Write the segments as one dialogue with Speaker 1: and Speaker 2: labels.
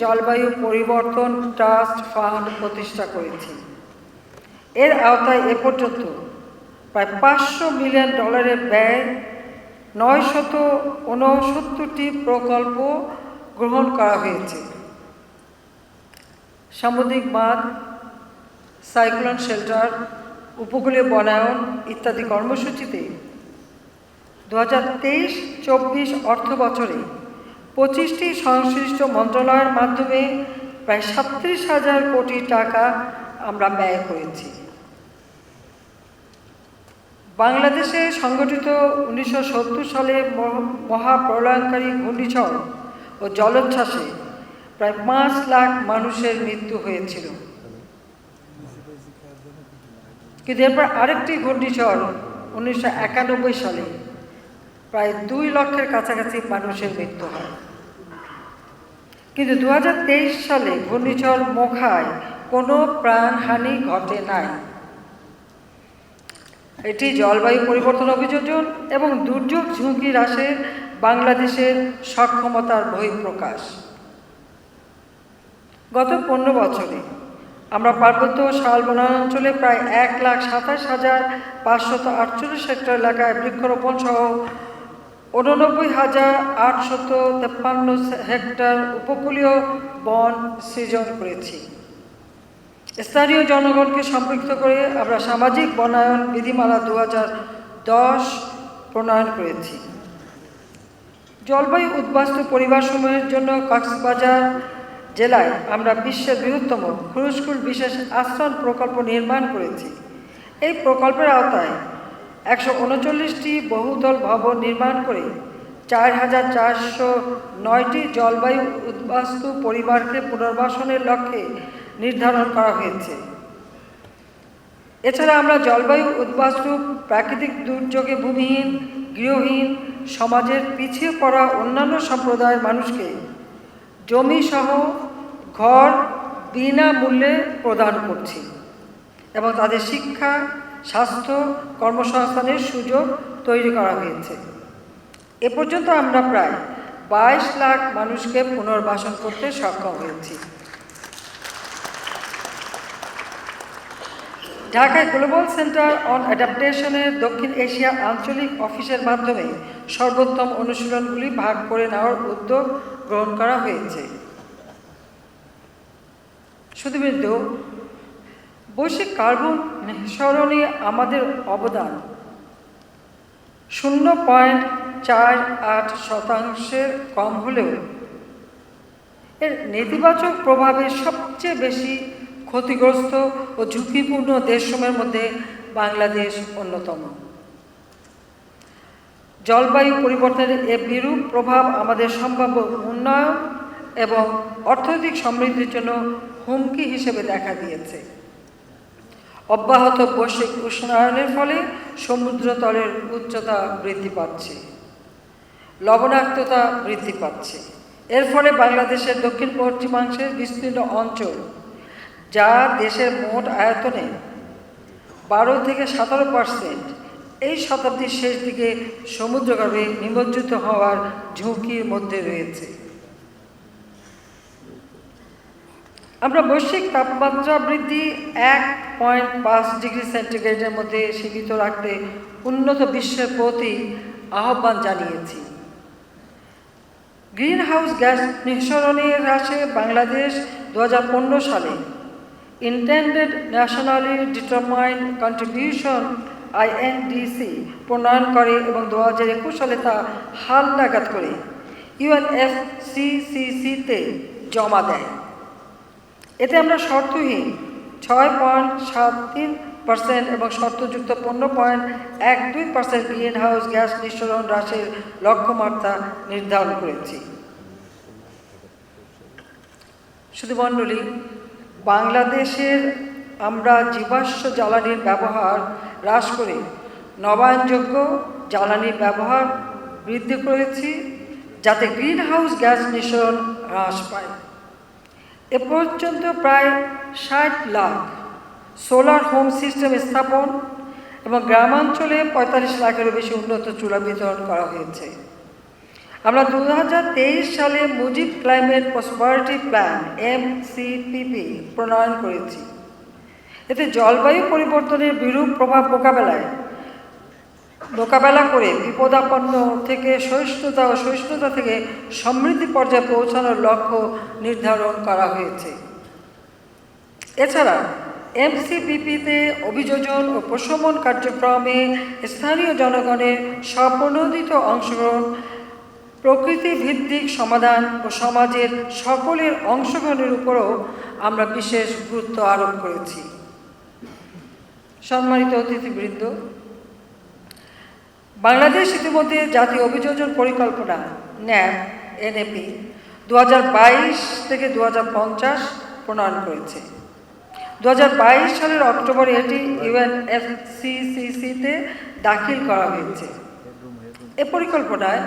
Speaker 1: জলবায়ু পরিবর্তন trust fund প্রতিষ্ঠা করেছি। এর আওতায় এ পর্যন্ত প্রায় পাঁচশো মিলিয়ন ডলারের ব্যয় নয় শত ঊনসত্তরটি প্রকল্প গ্রহণ করা হয়েছে। সামুদ্রিক বাঁধ, সাইক্লোন শেল্টার, উপকূলীয় বনায়ন ইত্যাদি কর্মসূচিতে দু হাজার তেইশ চব্বিশ অর্থ বছরে পঁচিশটি সংশ্লিষ্ট মন্ত্রণালয়ের মাধ্যমে প্রায় সাতত্রিশ হাজার কোটি টাকা আমরা ব্যয় করেছি। বাংলাদেশে সংগঠিত উনিশশো সত্তর সালে মহ- মহাপ্রলয়ঙ্কারী ঘূর্ণিঝড় ও জলোচ্ছ্বাসে প্রায় পাঁচ লাখ মানুষের মৃত্যু হয়েছিল। কিন্তু এরপর আরেকটি ঘূর্ণিঝড় উনিশশো একানব্বই সালে প্রায় দুই লক্ষের কাছাকাছি মানুষের মৃত্যু হয়। কিন্তু দুহাজার তেইশ সালে ঘূর্ণিঝড় মোখায় কোনো প্রাণহানি ঘটে নাই। এটি জলবায়ু পরিবর্তন অভিযোজন এবং দুর্যোগ ঝুঁকি হ্রাসে বাংলাদেশের সক্ষমতার বহিঃপ্রকাশ। গত পনেরো বছরে আমরা পার্বত্য শাল বনাঞ্চলে প্রায় এক লাখ সাতাশ হাজার পাঁচশত আটচল্লিশ হেক্টর এলাকায় বৃক্ষরোপণ সহ উননব্বই হাজার আটশত তেপ্পান্ন হেক্টর উপকূলীয় বন সৃজন করেছি। স্থানীয় জনগণকে সম্পৃক্ত করে আমরা সামাজিক বনায়ন বিধিমালা দু দশ প্রণয়ন করেছি। জলবায়ু উদ্বাস্তু পরিবারসমূহের জন্য কক্সবাজার জেলায় আমরা বিশ্বের বৃহত্তম খুরুস্কুল বিশেষ আশ্রয় প্রকল্প নির্মাণ করেছি। এই প্রকল্পের আওতায় একশো উনচল্লিশটি বহুতল ভবন নির্মাণ করে চার হাজার চারশো নয়টি জলবায়ু উদ্বাস্তু পরিবারকে পুনর্বাসনের লক্ষ্যে নির্ধারণ করা হয়েছে। এছাড়া আমরা জলবায়ু উদ্বাস্তু প্রাকৃতিক দুর্যোগে ভূমিহীন, গৃহহীন, সমাজের পিছিয়ে পড়া অন্যান্য সম্প্রদায়ের মানুষকে জমি সহ ঘর বিনামূল্যে প্রদান করছি এবং তাদের শিক্ষা স্বাস্থ্য কর্মসংস্থানের সুযোগ তৈরি করা হয়েছে। এ পর্যন্ত আমরা প্রায় বাইশ লাখ মানুষকে পুনর্বাসন করতে সক্ষম হয়েছি। ঢাকায় গ্লোবাল সেন্টার অন অ্যাডাপ্টেশনের দক্ষিণ এশিয়া আঞ্চলিক অফিসের মাধ্যমে সর্বোত্তম অনুশীলনগুলি ভাগ করে নেওয়ার উদ্যোগ গ্রহণ করা হয়েছে। শুধুবৃন্দ বৈশ্বিক কার্বন নিঃসরণে আমাদের অবদান। শূন্য পয়েন্ট চার আট শতাংশের কম হলেও এর নেতিবাচক প্রভাবে সবচেয়ে বেশি ক্ষতিগ্রস্ত ও ঝুঁকিপূর্ণ দেশসমূহের মধ্যে বাংলাদেশ অন্যতম। জলবায়ু পরিবর্তনের এ বিরূপ প্রভাব আমাদের সম্ভাব্য উন্নয়ন এবং অর্থনৈতিক সমৃদ্ধির জন্য হুমকি হিসেবে দেখা দিয়েছে। অব্যাহত বৈশ্বিক উষ্ণায়নের ফলে সমুদ্রতলের উচ্চতা বৃদ্ধি পাচ্ছে। লবণাক্ততা বৃদ্ধি পাচ্ছে। এর ফলে বাংলাদেশের দক্ষিণ পশ্চিমাংশের বিস্তীর্ণ অঞ্চল, যা দেশের মোট আয়তনে বারো থেকে সতেরো পার্সেন্ট, এই শতাব্দীর শেষ দিকে সমুদ্রগর্ভে নিমজ্জিত হওয়ার ঝুঁকির মধ্যে রয়েছে। আমরা বৈশ্বিক তাপমাত্রা বৃদ্ধি এক পয়েন্ট পাঁচ ডিগ্রি সেন্টিগ্রেডের মধ্যে সীমিত রাখতে উন্নত বিশ্বের প্রতি আহ্বান জানিয়েছি। গ্রিন হাউস গ্যাস নিঃসরণের হ্রাসে বাংলাদেশ দু হাজার পনেরো সালে intended nationally determined contribution INDC প্রণয়ন করে এবং দু হাজার একুশ সালে তা হাল নাগাদ করে ইউএনএফসিসিসিতে জমা দেয়। এতে আমরা শর্তহীন। ছয় পয়েন্ট সাত তিন পার্সেন্ট এবং শর্তযুক্ত পনেরো পয়েন্ট এক দুই পার্সেন্ট গ্রিন হাউস গ্যাস নিঃসরণ হ্রাসের লক্ষ্যমাত্রা নির্ধারণ করেছি। শুধু মণ্ডলী, বাংলাদেশের আমরা জীবাশ্ম জ্বালানির ব্যবহার হ্রাস করে নবায়নযোগ্য জ্বালানির ব্যবহার বৃদ্ধি করেছি, যাতে গ্রিন হাউস গ্যাস নিঃসরণ হ্রাস পায়। এ পর্যন্ত প্রায় ষাট লাখ সোলার হোম সিস্টেম স্থাপন এবং গ্রামাঞ্চলে পঁয়তাল্লিশ লাখেরও বেশি উন্নত চুলা বিতরণ করা হয়েছে। আমরা দু হাজার তেইশ সালে Mujib climate prosperity plan MCPP প্রণয়ন করেছি। এতে জলবায়ু পরিবর্তনের বিরূপ প্রভাব মোকাবেলায় মোকাবেলা করে বিপদাপন্ন থেকে সহিষ্ণুতা ও সহিষ্ণুতা থেকে সমৃদ্ধি পর্যায়ে পৌঁছানোর লক্ষ্য নির্ধারণ করা হয়েছে। এছাড়া এমসিপিপিতে অভিযোজন ও প্রশমন কার্যক্রমে স্থানীয় জনগণের স্বপ্রণোদিত অংশগ্রহণ প্রকৃতি ভিত্তিক সমাধান ও সমাজের সকলের অংশগ্রহণের উপরও আমরা বিশেষ গুরুত্ব আরোপ করেছি। সম্মানিত অতিথিবৃন্দ বাংলাদেশ ইতিমধ্যে জাতীয় অভিযোজন পরিকল্পনা ন্যাপ এনএপি দু হাজার বাইশ থেকে দু হাজার পঞ্চাশ প্রণয়ন করেছে। দু হাজার বাইশ সালের অক্টোবরে এটি ইউএনএফসিসিসিতে দাখিল করা হয়েছে। এ পরিকল্পনায়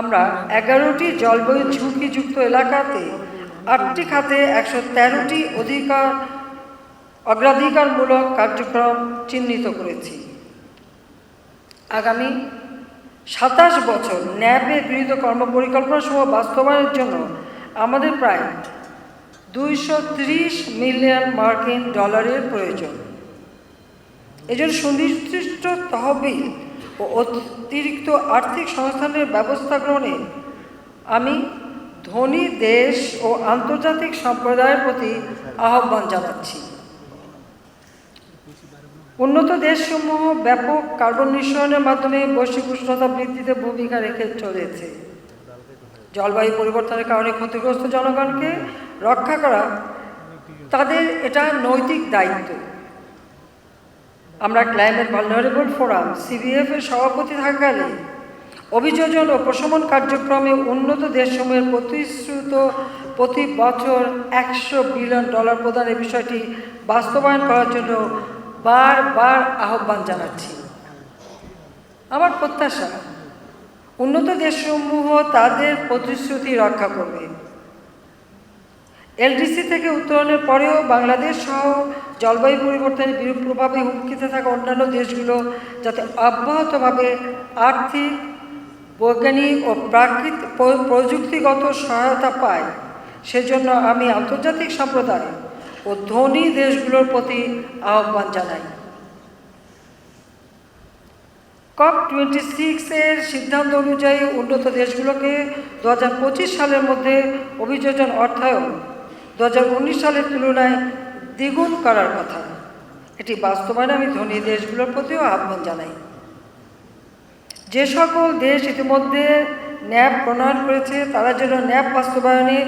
Speaker 1: আমরা এগারোটি জলবায়ু ঝুঁকিযুক্ত এলাকাতে আটটি খাতে একশো তেরোটি অধিকার, অগ্রাধিকারমূলক কার্যক্রম চিহ্নিত করেছি। আগামী সাতাশ বছর ন্যাপে গৃহীত কর্মপরিকল্পনা সহ বাস্তবায়নের জন্য আমাদের প্রায় দুইশো ত্রিশ মিলিয়ন মার্কিন ডলারের প্রয়োজন। এজন্য সুনির্দিষ্ট তহবিল ও অতিরিক্ত আর্থিক সংস্থানের ব্যবস্থা গ্রহণে আমি ধনী দেশ ও আন্তর্জাতিক সম্প্রদায়ের প্রতি আহ্বান জানাচ্ছি। উন্নত দেশসমূহ ব্যাপক কার্বন নিঃসরণের মাধ্যমে বৈশ্বিক উষ্ণতা বৃদ্ধিতে ভূমিকা রেখে চলেছে। জলবায়ু পরিবর্তনের কারণে ক্ষতিগ্রস্ত জনগণকে রক্ষা করা তাদের এটা নৈতিক দায়িত্ব। আমরা ক্লাইমেট ভালনারেবল ফোরাম, সিবিএফ এর সভাপতি থাকাকালে অভিযোজন ও প্রশমন কার্যক্রমে উন্নত দেশসমূহের প্রতিশ্রুত প্রতি বছর একশো বিলিয়ন ডলার প্রদানের বিষয়টি বাস্তবায়ন করার জন্য বারবার আহ্বান জানাচ্ছি। আমার প্রত্যাশা, উন্নত দেশসমূহ তাদের প্রতিশ্রুতি রক্ষা করবে। এলডিসি থেকে উত্তরণের পরেও বাংলাদেশ সহ জলবায়ু পরিবর্তনের বিরূপ প্রভাবে হুমকিতে থাকা অন্যান্য দেশগুলো যাতে অব্যাহতভাবে আর্থিক, বৈজ্ঞানিক ও প্রাকৃতিক প্রযুক্তিগত সহায়তা পায়, সেজন্য আমি আন্তর্জাতিক সম্প্রদায় ও ধনী দেশগুলোর প্রতি আহ্বান জানাই। কপ টোয়েন্টি সিক্সের সিদ্ধান্ত অনুযায়ী উন্নত দেশগুলোকে দু হাজার পঁচিশ সালের মধ্যে অভিযোজন অর্থায়ন দু হাজার উনিশ সালের তুলনায় দ্বিগুণ করার কথা। এটি বাস্তবায়নে আমি ধনী দেশগুলোর প্রতিও আহ্বান জানাই। যে সকল দেশ ইতিমধ্যে ন্যাপ প্রণয়ন করেছে। তারা যেন ন্যাপ বাস্তবায়নে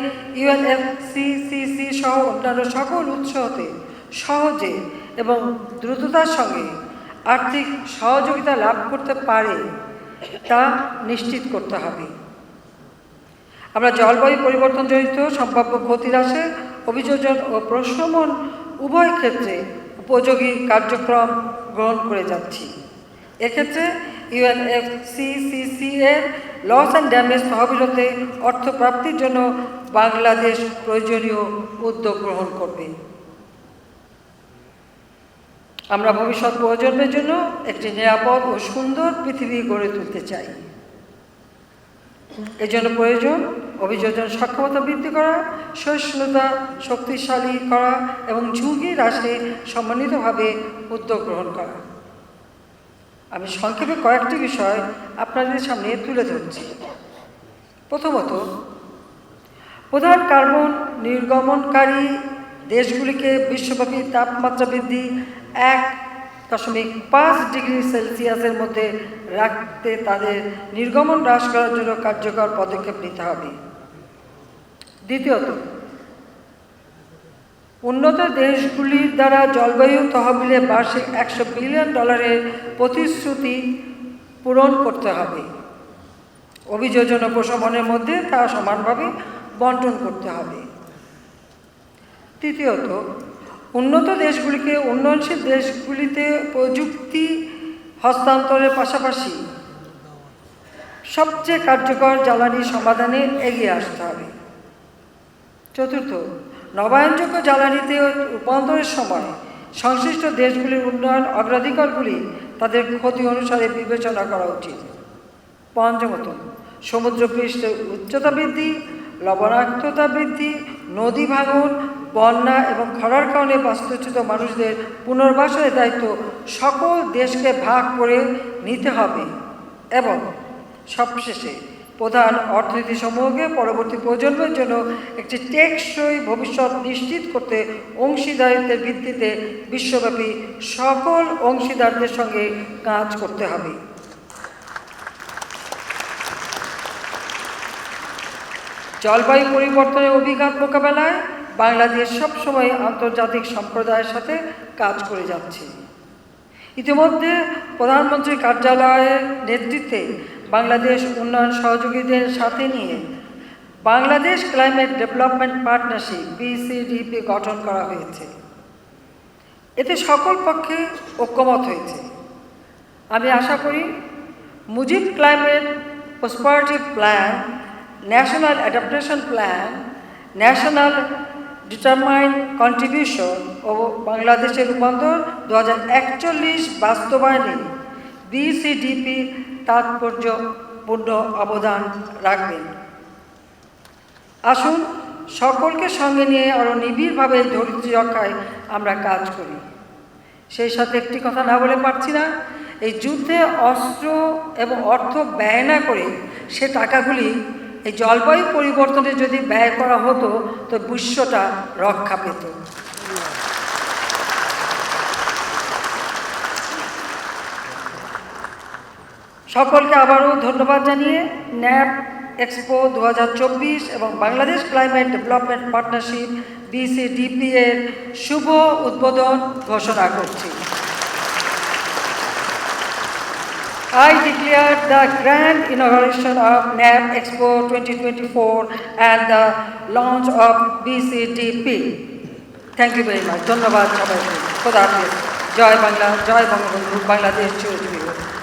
Speaker 1: ইউএনএফসিসিসি সহ অন্যান্য সকল উৎস হতে সহজে এবং দ্রুততার সঙ্গে আর্থিক সহযোগিতা লাভ করতে পারে তা নিশ্চিত করতে হবে। আমরা জলবায়ু পরিবর্তনজনিত সম্ভাব্য ক্ষতি হ্রাসে অভিযোজন ও প্রশমন উভয় ক্ষেত্রে উপযোগী কার্যক্রম গ্রহণ করে যাচ্ছি। এক্ষেত্রে ইউএনএফসিসিসি এর লস অ্যান্ড ড্যামেজ তহবিলতে অর্থ প্রাপ্তির জন্য বাংলাদেশ প্রয়োজনীয় উদ্যোগ গ্রহণ করবে। আমরা ভবিষ্যৎ প্রজন্মের জন্য একটি নিরাপদ ও সুন্দর পৃথিবী গড়ে তুলতে চাই। এজন্য প্রয়োজন অভিযোজন সক্ষমতা বৃদ্ধি করা, সহিষ্ণুতা শক্তিশালী করা এবং ঝুঁকি হ্রাসে সম্মানিতভাবে উদ্যোগ গ্রহণ করা। আমি সংক্ষেপে কয়েকটি বিষয় আপনাদের সামনে তুলে ধরছি। প্রথমত, প্রধান কার্বন নির্গমনকারী দেশগুলিকে বিশ্বব্যাপী তাপমাত্রা বৃদ্ধি এক দশমিক পাঁচ ডিগ্রি সেলসিয়াসের মধ্যে রাখতে তাদের নির্গমন হ্রাস করার জন্য কার্যকর পদক্ষেপ নিতে হবে। দ্বিতীয়ত উন্নত দেশগুলির দ্বারা জলবায়ু তহবিলে বার্ষিক একশো বিলিয়ন ডলারের প্রতিশ্রুতি পূরণ করতে হবে। অভিযোজন ও প্রশমনের মধ্যে তা সমানভাবে বন্টন করতে হবে। তৃতীয়ত, উন্নত দেশগুলিকে উন্নয়নশীল দেশগুলিতে প্রযুক্তি হস্তান্তরের পাশাপাশি সবচেয়ে কার্যকর জ্বালানি সমাধানে এগিয়ে আসতে হবে। চতুর্থ নবায়নযোগ্য জ্বালানিতে রূপান্তরের সময় সংশ্লিষ্ট দেশগুলির উন্নয়ন অগ্রাধিকারগুলি তাদের ক্ষতি অনুসারে বিবেচনা করা উচিত। পঞ্চমত সমুদ্রপৃষ্ঠের উচ্চতা বৃদ্ধি, লবণাক্ততা বৃদ্ধি, নদী ভাঙন, বন্যা এবং খরার কারণে বাস্তুচ্যুত মানুষদের পুনর্বাসনের দায়িত্ব সকল দেশকে ভাগ করে নিতে হবে এবং সবশেষে প্রধান অর্থনীতি সমূহকে পরবর্তী প্রজন্মের জন্য একটি টেকসই ভবিষ্যৎ নিশ্চিত করতে অংশীদারিত্বের ভিত্তিতে বিশ্বব্যাপী সকল অংশীদারদের সঙ্গে কাজ করতে হবে। জলবায়ু পরিবর্তনের অভিঘাত মোকাবেলায় বাংলাদেশ সবসময় আন্তর্জাতিক সম্প্রদায়ের সাথে কাজ করে যাচ্ছে। ইতিমধ্যে প্রধানমন্ত্রীর কার্যালয়ের নেতৃত্বে বাংলাদেশ উন্নয়ন সহযোগীদের সাথে নিয়ে Bangladesh climate development partnership BCDP গঠন করা হয়েছে। এতে সকল পক্ষে ঐক্যমত হয়েছে। আমি আশা করি Mujib climate prosperity plan, national adaptation plan, national determine contribution ও বাংলাদেশের রূপান্তর দু হাজার একচল্লিশ বাস্তবায়নে বিসিডিপি তাৎপর্যপূর্ণ অবদান রাখবেন। আসুন, সকলকে সঙ্গে নিয়ে আরও নিবিড়ভাবে ধরিত্রী রক্ষায় আমরা কাজ করি। সেই সাথে একটি কথা না বলে পারছি না, এই যুদ্ধে অস্ত্র এবং অর্থ ব্যয় না করে সে টাকাগুলি এই জলবায়ু পরিবর্তনে যদি ব্যয় করা হতো, তো বিশ্বটা রক্ষা পেত। সকলকে আবারও ধন্যবাদ জানিয়ে ন্যাপ এক্সপো দু হাজার চব্বিশ এবং Bangladesh climate development partnership BCDP এর শুভ উদ্বোধন ঘোষণা করছি I declare the grand inauguration of NAP Expo 2024 and the launch of BCDP. Thank you very much. ধন্যবাদ সবাইকে খোদা হাফেজ জয় বাংলা, জয় বঙ্গবন্ধু, বাংলাদেশ চিরজীবী